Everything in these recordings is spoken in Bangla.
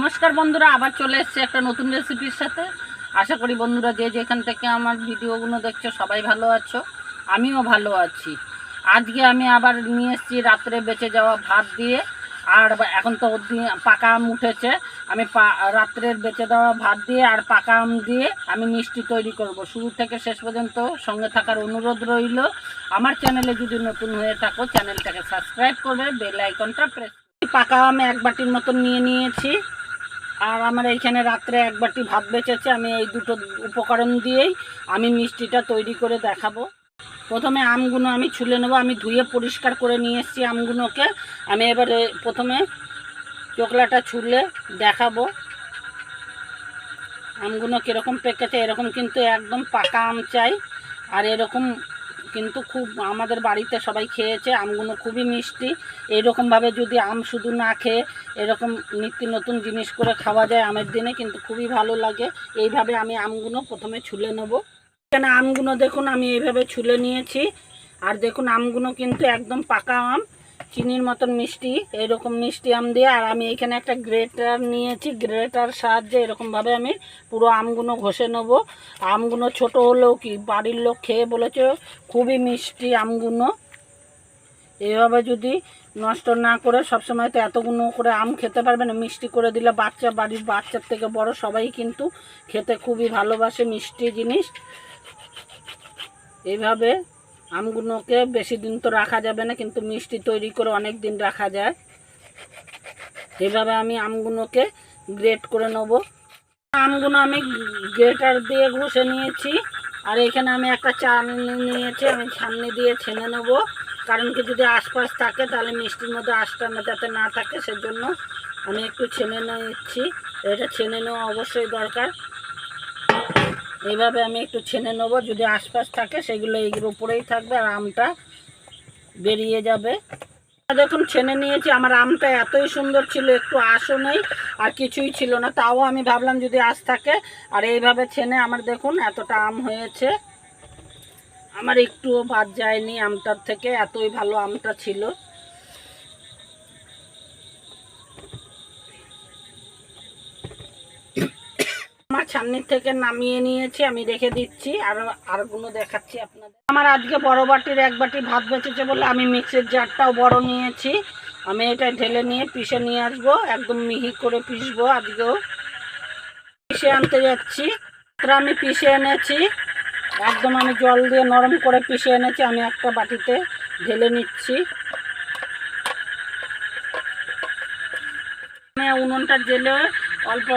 নমস্কার বন্ধুরা, আবার চলে এসেছে একটা নতুন রেসিপির সাথে। আশা করি বন্ধুরা যে যেখান থেকে আমার ভিডিওগুলো দেখছ সবাই ভালো আছো, আমিও ভালো আছি। আজকে আমি আবার নিয়ে এসেছি রাত্রে বেঁচে যাওয়া ভাত দিয়ে, আর এখন তো পাকা আম উঠেছে। আমি রাত্রের বেঁচে দেওয়া ভাত দিয়ে আর পাকা আম দিয়ে আমি মিষ্টি তৈরি করব। শুরু থেকে শেষ পর্যন্ত সঙ্গে থাকার অনুরোধ রইল। আমার চ্যানেলে যদি নতুন হয়ে থাকো, চ্যানেলটাকে সাবস্ক্রাইব করবে বেল আইকনটা প্রেস পাকা আম এক বাটির মতন নিয়ে নিয়েছি। আর আমার এইখানে রাত্রে এক বাটি ভাত বেঁচেছে, আমি এই দুটো উপকরণ দিয়েই আমি মিষ্টিটা তৈরি করে দেখাবো। প্রথমে আমগুলো আমি ছুলে নেব, আমি ধুয়ে পরিষ্কার করে নিয়ে এসেছি আমগুলোকে। আমি এবারে প্রথমে চোকলাটা ছুলে দেখাবো আমগুলো কীরকম পেকেছে। এরকম কিন্তু একদম পাকা আম চাই, আর এরকম কিন্তু খুব আমাদের বাড়িতে সবাই খেয়েছে, আমগুলো খুবই মিষ্টি। এরকমভাবে যদি আম শুধু না খেয়ে এরকম নিত্য নতুন জিনিস করে খাওয়া যায় আমের দিনে, কিন্তু খুবই ভালো লাগে। এইভাবে আমি আমগুলো প্রথমে ছুলে নেব। এখানে আমগুলো দেখুন, আমি এইভাবে ছুলে নিয়েছি। আর দেখুন, আমগুলো কিন্তু একদম পাকা আম। চিনির মতন মিষ্টি, এরকম মিষ্টি আম দিয়ে। আর আমি এখানে একটা গ্রেটার নিয়েছি, গ্রেটার সাহায্যে এরকমভাবে আমি পুরো আমগুলো ঘষে নেব। আমগুলো ছোট হলেও কি, বাড়ির লোক খেয়ে বলেছে, খুবই মিষ্টি আমগুলো। এভাবে যদি নষ্ট না করে সবসময় তো এতগুলো করে আম খেতে পারবে না, মিষ্টি করে দিলে বাচ্চা, বাড়ির বাচ্চার থেকে বড় সবাই কিন্তু খেতে খুবই ভালোবাসে মিষ্টি জিনিস। এইভাবে আমগুলোকে বেশি দিন তো রাখা যাবে না, কিন্তু মিষ্টি তৈরি করে অনেক দিন রাখা যায়। এভাবে আমি আমগুলোকে গ্রেট করে নেব। আমগুলো আমি গ্রেটার দিয়ে ঘষে নিয়েছি, আর এখানে আমি একটা চালনি নিয়েছি, আমি ছালনি দিয়ে ছেনে নেব। কারণ কি যদি আশপাশ থাকে, তাহলে মিষ্টির মধ্যে আশটা যাতে না থাকে, সেজন্য আমি একটু ছেনে নিচ্ছি এটা ছেনে নেওয়া অবশ্যই দরকার। এইভাবে আমি একটু ছেনে নেব, যদি আশপাশ থাকে সেগুলো এইগুলোর উপরেই থাকবে আর আমটা বেরিয়ে যাবে। দেখুন, ছেনে নিয়েছি, আমার আমটা এতই সুন্দর ছিল, একটু আশও নেই আর কিছুই ছিল না। তাও আমি ভাবলাম যদি আশ থাকে, আর এইভাবে ছেনে আমার দেখুন এতটা আম হয়েছে। আমার একটুও বাদ যায়নি আমটার থেকে, এতই ভালো আমটা ছিল। ছান্নির থেকে নামিয়ে নিয়েছি, আমি রেখে দিচ্ছি, আর, আরগুলো দেখাচ্ছি আপনাদের। আমার আজকে বড় বাটির এক বাটি ভাত বেঁচেছে বলে আমি মিক্সের জারটাও বড় নিয়েছি। আমি এটা ঢেলে নিয়ে পিষে নিয়ে আসব, একদম মিহি করে পিষবো আজকেও। পিষে আনতে যাচ্ছি তারপরে আমি পিষে এনেছি। একদম আমি জল দিয়ে নরম করে পিষে এনেছি, আমি একটা বাটিতে ঢেলে নিচ্ছি। আমি উনুনটা জেলে অল্প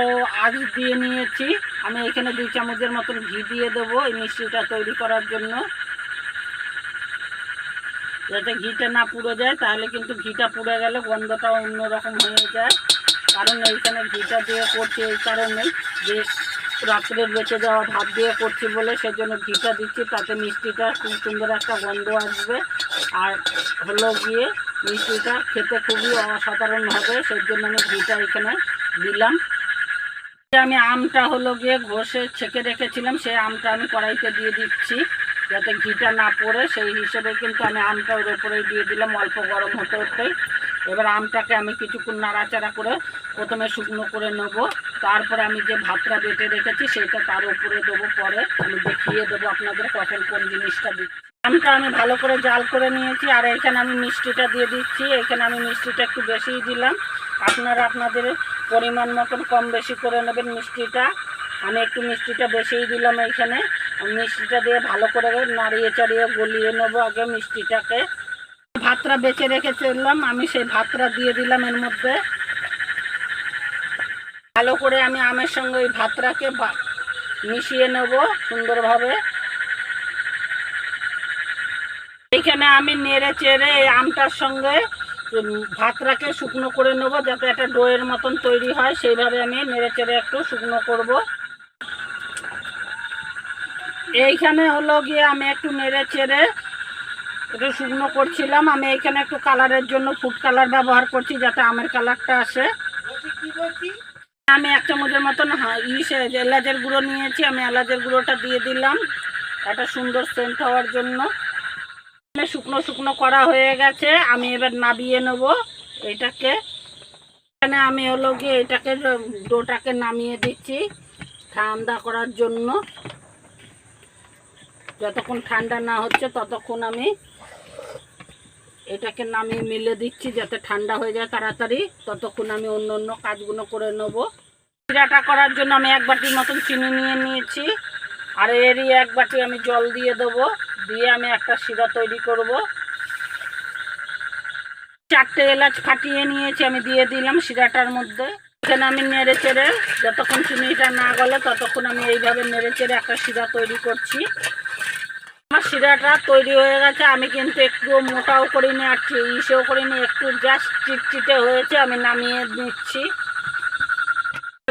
আঁচ দিয়ে নিয়েছি। আমি এখানে দুই চামচের মতন ঘি দিয়ে দেবো এই মিষ্টিটা তৈরি করার জন্য। যাতে ঘিটা না পুড়ে যায়, তাহলে কিন্তু ঘিটা পুড়ে গেলে গন্ধটা অন্যরকম হয়ে যায়। কারণ এইখানে ঘিটা দিয়ে করছি এই কারণেই যে রাত্রে বেঁচে যাওয়া ভাত দিয়ে করছি বলে সেজন্য ঘিটা দিচ্ছি, তাতে মিষ্টিটা খুব সুন্দর একটা গন্ধ আসবে। আর হলো গিয়ে মিষ্টিটা খেতে খুবই অসাধারণ হবে সেই জন্য আমি ঘিটা এখানে দিলাম। আমি আমটা হলো গিয়ে ঘষে ছেঁকে রেখেছিলাম, সেই আমটা আমি কড়াইতে দিয়ে দিচ্ছি। যাতে ঘিটা না পড়ে, সেই হিসেবে কিন্তু আমি আমটা ওর উপরেই দিয়ে দিলাম, অল্প গরম হতে হতেই। এবার আমটাকে আমি কিছুক্ষণ নাড়াচাড়া করে প্রথমে শুকনো করে নেব। তারপরে আমি যে ভাতটা বেটে রেখেছি, সেটা তার উপরে দেবো পরে। আমি দেখিয়ে দেবো আপনাদের কখন কোন জিনিসটা দিচ্ছি। আমটা আমি ভালো করে জাল করে নিয়েছি, আর এখানে আমি মিষ্টিটা দিয়ে দিচ্ছি। এখানে আমি মিষ্টিটা একটু বেশিই দিলাম। আপনারা আপনাদের পরিমাণ মতন কম বেশি করে নেবেন মিষ্টিটা। আমি একটু মিষ্টিটা বেশিই দিলাম এইখানে। মিষ্টিটা দিয়ে ভালো করে নাড়িয়ে চাড়িয়ে গলিয়ে নেব আগে মিষ্টিটাকে। ভাতটা বেছে রেখেছিলাম আমি সেই ভাতটা দিয়ে দিলাম এর মধ্যে। ভালো করে আমি আমের সঙ্গে ওই ভাতটাকে মিশিয়ে নেব সুন্দরভাবে। এইখানে আমি নেড়ে চেড়ে এই আমটার সঙ্গে ভাতটাকে শুকনো করে নেব যাতে একটা ডোয়ের মতন তৈরি হয়। সেইভাবে আমি নেড়ে চেড়ে একটু শুকনো করব। এইখানে হলো গিয়ে আমি একটু নেড়ে চেড়ে একটু শুকনো করছিলাম। আমি এইখানে একটু কালারের জন্য ফুড কালার ব্যবহার করছি যাতে আমের কালারটা আসে। আমি এক চামচের মতন ইসে এলাচের গুঁড়ো নিয়েছি আমি এলাচের গুঁড়োটা দিয়ে দিলাম। একটা সুন্দর সেন্ট হওয়ার জন্য। শুকনো শুকনো করা হয়ে গেছে, আমি এবার নাবিয়ে নেব এটাকে। এখানে আমি হলো গিয়ে এটাকে ডোটাকে নামিয়ে দিচ্ছি ঠান্ডা করার জন্য। যতক্ষণ ঠান্ডা না হচ্ছে ততক্ষণ আমি এটাকে নামিয়ে মিলে দিচ্ছি যাতে ঠান্ডা হয়ে যায় তাড়াতাড়ি। ততক্ষণ আমি অন্য অন্য কাজগুলো করে নেব। চিরাটা করার জন্য আমি এক বাটির মতন চিনি নিয়ে নিয়েছি। আর এরই এক বাটি আমি জল দিয়ে দেবো। দিয়ে আমি একটা শিরা তৈরি করব। চারটে এলাচ ফাটিয়ে নিয়েছি, আমি দিয়ে দিলাম শিরাটার মধ্যে। এখানে আমি নেড়ে চেড়ে, যতক্ষণ চিনিটা না গলে, ততক্ষণ আমি এইভাবে নেড়ে চেড়ে একটা শিরা তৈরি করছি। আমার শিরাটা তৈরি হয়ে গেছে, আমি কিন্তু একটু মোটাও করিনি, আর ইসেও করিনি, একটু জাস্ট চিটচিটে হয়েছে, আমি নামিয়ে নিচ্ছি।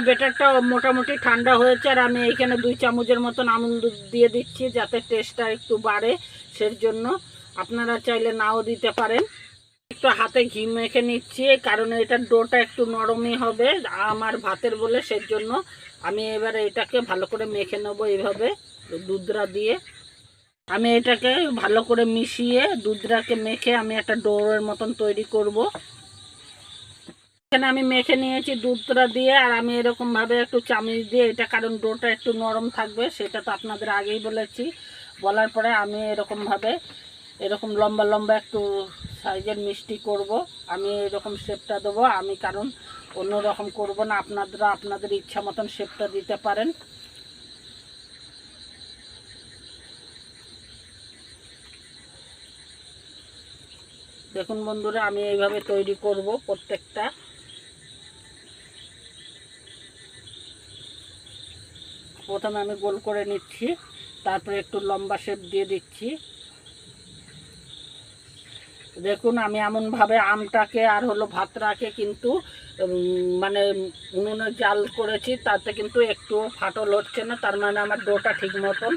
বেটারটা মোটামুটি ঠান্ডা হয়েছে আর আমি এইখানে দুই চামচের মতন আমুল দুধ দিয়ে দিচ্ছি যাতে টেস্টটা একটু বাড়ে সের জন্য আপনারা চাইলে নাও দিতে পারেন। একটু হাতে ঘি মেখে নিচ্ছি, কারণ এটা ডোটা একটু নরমই হবে আমার ভাতের বলে সের জন্য আমি এবারে এটাকে ভালো করে মেখে নেব এইভাবে দুধরা দিয়ে। আমি এটাকে ভালো করে মিশিয়ে দুধটাকে মেখে আমি একটা ডোরের মতন তৈরি করব। এখানে আমি মেখে নিয়েছি দুধটা দিয়ে, আর আমি এরকমভাবে একটু চামিচ দিয়ে, এটা কারণ ডোটা একটু নরম থাকবে, সেটা তো আপনাদের আগেই বলেছি। বলার পরে আমি এরকমভাবে, এরকম লম্বা লম্বা একটু সাইজের মিষ্টি করব, আমি এরকম শেপটা দেবো, আমি কারণ অন্য রকম করব না আপনারা আপনাদের ইচ্ছা মতন শেপটা দিতে পারেন। দেখুন বন্ধুরা, আমি এইভাবে তৈরি করব প্রত্যেকটা। প্রথমে আমি গোল করে নিচ্ছি, তারপরে একটু লম্বা শেপ দিয়ে দিচ্ছি। দেখুন, আমি এমনভাবে আমটাকে আর হলো ভাতটাকে কিন্তু মানে উনুনে জাল করেছি, তাতে কিন্তু একটু ফাটল হচ্ছে না, তার মানে আমার ডোটা ঠিক মতন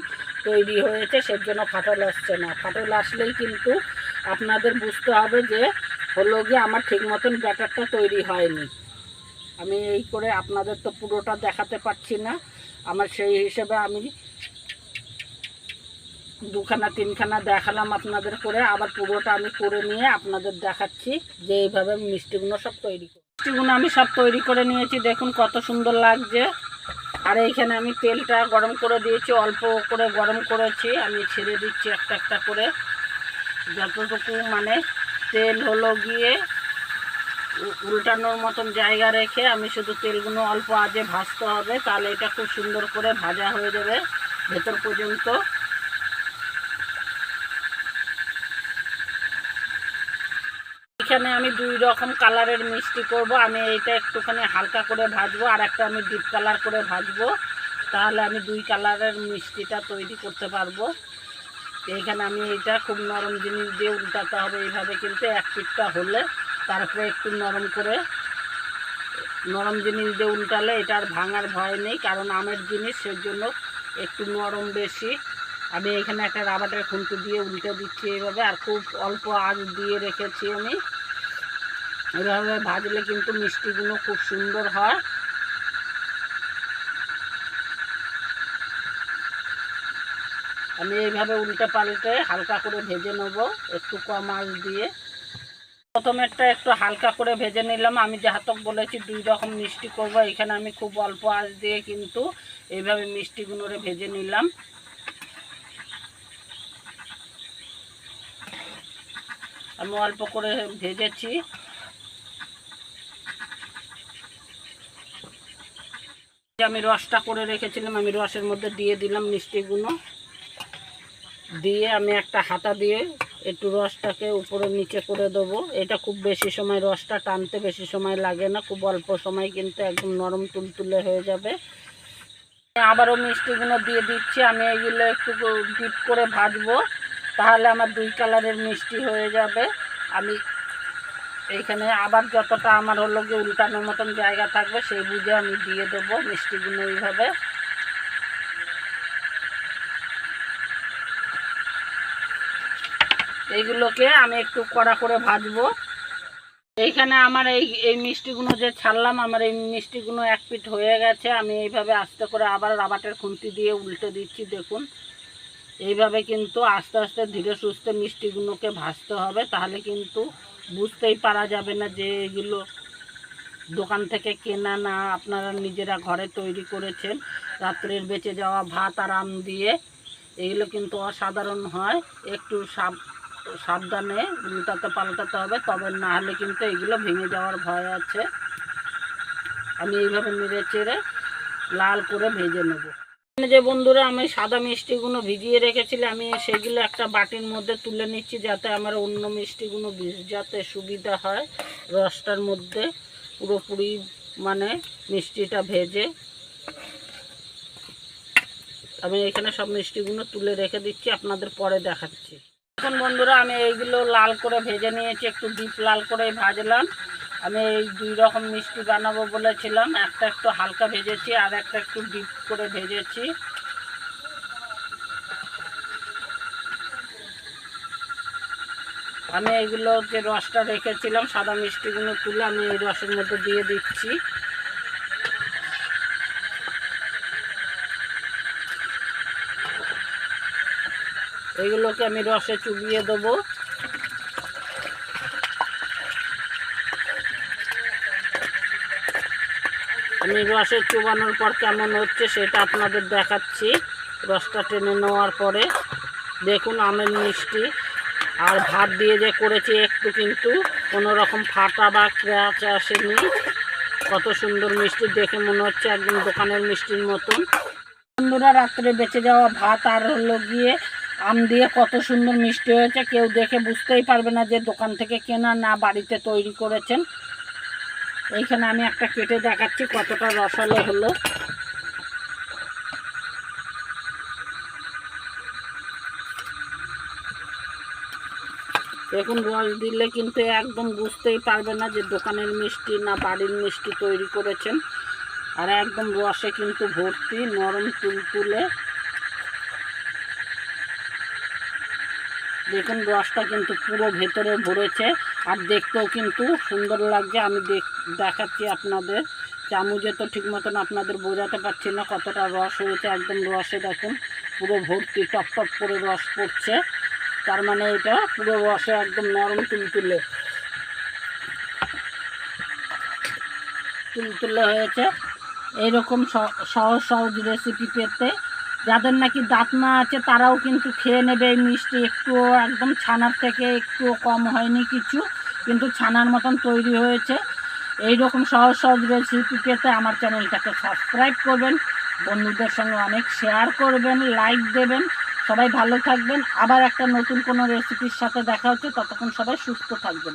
তৈরি হয়েছে সের জন্য ফাটল আসছে না। ফাটল আসলেই কিন্তু আপনাদের বুঝতে হবে যে হলো গিয়ে আমার ঠিক মতন ব্যাটারটা তৈরি হয়নি। আমি এই করে আপনাদের তো পুরোটা দেখাতে পারছি না। আমার সেই হিসেবে আমি দুখানা, তিনখানা দেখালাম আপনাদের করে। আবার পুরোটা আমি করে নিয়ে আপনাদের দেখাচ্ছি যে এইভাবে মিষ্টিগুলো সব তৈরি করি মিষ্টিগুলো আমি সব তৈরি করে নিয়েছি। দেখুন কত সুন্দর লাগছে। আর এইখানে আমি তেলটা গরম করে দিয়েছি, অল্প করে গরম করেছি। আমি ছেড়ে দিচ্ছি একটা একটা করে। যতটুকু মানে তেল হলো গিয়ে উল্টানোর মতন জায়গা রেখে আমি শুধু তেলগুলো অল্প আজে ভাজতে হবে, তাহলে এটা খুব সুন্দর করে ভাজা হয়ে যাবে ভেতর পর্যন্ত। এখানে আমি দুই রকম কালারের মিষ্টি করব, আমি এইটা একটুখানি হালকা করে ভাজবো, আর একটা আমি ডিপ কালার করে ভাজবো, তাহলে আমি দুই কালারের মিষ্টিটা তৈরি করতে পারব। এইখানে আমি এইটা খুব নরম জিনিস দিয়ে উল্টাতে হবে, এইভাবে কিন্তু এক পিঠটা হলে। তারপরে একটু নরম করে, নরম জিনিস দিয়ে উল্টালে এটা আর ভাঙার ভয় নেই, কারণ আমের জিনিস সের জন্য একটু নরম বেশি। আমি এখানে একটা রাবারের খুন্তি দিয়ে উল্টে দিচ্ছি এইভাবে আর খুব অল্প আগ দিয়ে রেখেছি আমি। এভাবে ভাজলে কিন্তু মিষ্টিগুলো খুব সুন্দর হয়। আমি এইভাবে উল্টে পাল্টে হালকা করে ভেজে নেব, একটু কম আঁচ দিয়ে। প্রথমেরটা একটু হালকা করে ভেজে নিলাম। আমি যাহাতক বলেছি, দুই রকম মিষ্টি করব। এখানে আমি খুব অল্প আঁচ দিয়ে কিন্তু এইভাবে মিষ্টিগুলোরে ভেজে নিলাম। আমি অল্প করে ভেজেছি। আমি রসটা করে রেখেছিলাম। আমি রসের মধ্যে দিয়ে দিলাম মিষ্টিগুলো। দিয়ে আমি একটা হাতা দিয়ে একটু রসটাকে উপরে নিচে করে দেবো। এটা খুব বেশি সময়, রসটা টানতে বেশি সময় লাগে না। খুব অল্প সময় কিন্তু একদম নরম তুলতুলে হয়ে যাবে। আবারও মিষ্টিগুলো দিয়ে দিচ্ছি। আমি এগুলো একটু ডিপ করে ভাজবো। তাহলে আমার দুই কালারের মিষ্টি হয়ে যাবে। আমি এইখানে আবার যতটা আমার হলো গিয়ে উল্টানোর মতন জায়গা থাকবে, সেই বুঝে আমি দিয়ে দেবো মিষ্টিগুলো এইভাবে। এইগুলোকে আমি একটু কড়া করে ভাজবো। এইখানে আমার এই এই মিষ্টিগুলো যে ছাড়লাম, আমার এই মিষ্টিগুলো এক পিঠ হয়ে গেছে। আমি এইভাবে আস্তে করে আবার রাবাটের খুন্তি দিয়ে উল্টে দিচ্ছি, দেখুন। এইভাবে কিন্তু আস্তে আস্তে ধীরে সুস্থে মিষ্টিগুলোকে ভাজতে হবে। তাহলে কিন্তু বুঝতেই পারা যাবে না যে এগুলো দোকান থেকে কেনা না আপনারা নিজেরা ঘরে তৈরি করেছেন। রাত্রের বেঁচে যাওয়া ভাত আর আম দিয়ে এগুলো কিন্তু অসাধারণ হয়। একটু সাব সাবধানে উল্টাতে পাল্টাতে হবে, তবে না হলে কিন্তু এগুলো ভেঙে যাওয়ার ভয় আছে। আমি এইভাবে নেড়ে চেড়ে লাল করে ভেজে নেব। যে বন্ধুরা আমি সাদা মিষ্টিগুলো ভিজিয়ে রেখেছিলাম, আমি সেগুলো একটা বাটির মধ্যে তুলে নিচ্ছি যাতে আমার অন্য মিষ্টিগুলো ভিজাতে সুবিধা হয়। রসটার মধ্যে পুরোপুরি মানে মিষ্টিটা ভেজে আমি এখানে সব মিষ্টিগুলো তুলে রেখে দিচ্ছি, আপনাদের পরে দেখাচ্ছি। এখন বন্ধুরা আমি এইগুলো লাল করে ভেজে নিয়েছি, একটু ডিপ লাল করে ভাজলাম। আমি এই দুই রকম মিষ্টি বানাবো বলেছিলাম, একটা একটু হালকা ভেজেছি আর একটা একটু ডিপ করে ভেজেছি। আমি এগুলো যে রসটা রেখেছিলাম, সাদা মিষ্টিগুলো তুলে আমি এই রসের মধ্যে দিয়ে দিচ্ছি। এগুলোকে আমি রসে চুবিয়ে দেবো। আমি রসে চুবানোর পর কেমন হচ্ছে সেটা আপনাদের দেখাচ্ছি। রসটা টেনে নেওয়ার পরে দেখুন আমের মিষ্টি। আর ভাত দিয়ে যে করেছি একটু কিন্তু কোনো রকম ফাটা বা ক্র্যাচ আসেনি। কত সুন্দর মিষ্টি, দেখে মনে হচ্ছে একদম দোকানের মিষ্টির মতন। বন্ধুরা, রাত্রে বেঁচে যাওয়া ভাত আর হলো গিয়ে আম দিয়ে কত সুন্দর মিষ্টি হয়েছে, কেউ দেখে বুঝতেই পারবে না যে দোকান থেকে কেনা না বাড়িতে তৈরি করেছেন। এইখানে আমি একটা কেটে দেখাচ্ছি, কতটা রসালো হলো। দেখুন রস দিলে কিন্তু একদম বুঝতেই পারবে না যে দোকানের মিষ্টি না বাড়ির মিষ্টি তৈরি করেছেন। আর একদম রসে কিন্তু ভর্তি, নরম তুলতুলে। দেখুন, রসটা কিন্তু পুরো ভেতরে ভরেছে আর দেখতেও কিন্তু সুন্দর লাগছে। আমি দেখ দেখাচ্ছি আপনাদের। চামচে তো ঠিক মতন আপনাদের বোঝাতে পারছি না কতটা রস হয়েছে। একদম রসে দেখুন, পুরো ভর্তি, টপ টপ করে রস পড়ছে। তার মানে এটা পুরো রসে একদম নরম তুলতুলে। তুলতুলে হয়েছে। এইরকম সহজ সহজ রেসিপি পেতে যাদের নাকি দাঁত না আছে, তারাও কিন্তু খেয়ে নেবে। এই মিষ্টি একটু একদম ছানার থেকে একটু কম হয়নি কিছু, কিন্তু ছানার মতন তৈরি হয়েছে। এই রকম সহজ সহজ রেসিপি পেতে আমার চ্যানেলটাকে সাবস্ক্রাইব করবেন, বন্ধুদের সঙ্গে অনেক শেয়ার করবেন লাইক দেবেন। সবাই ভালো থাকবেন। আবার একটা নতুন কোনো রেসিপির সাথে দেখা হচ্ছে, ততক্ষণ সবাই সুস্থ থাকবেন।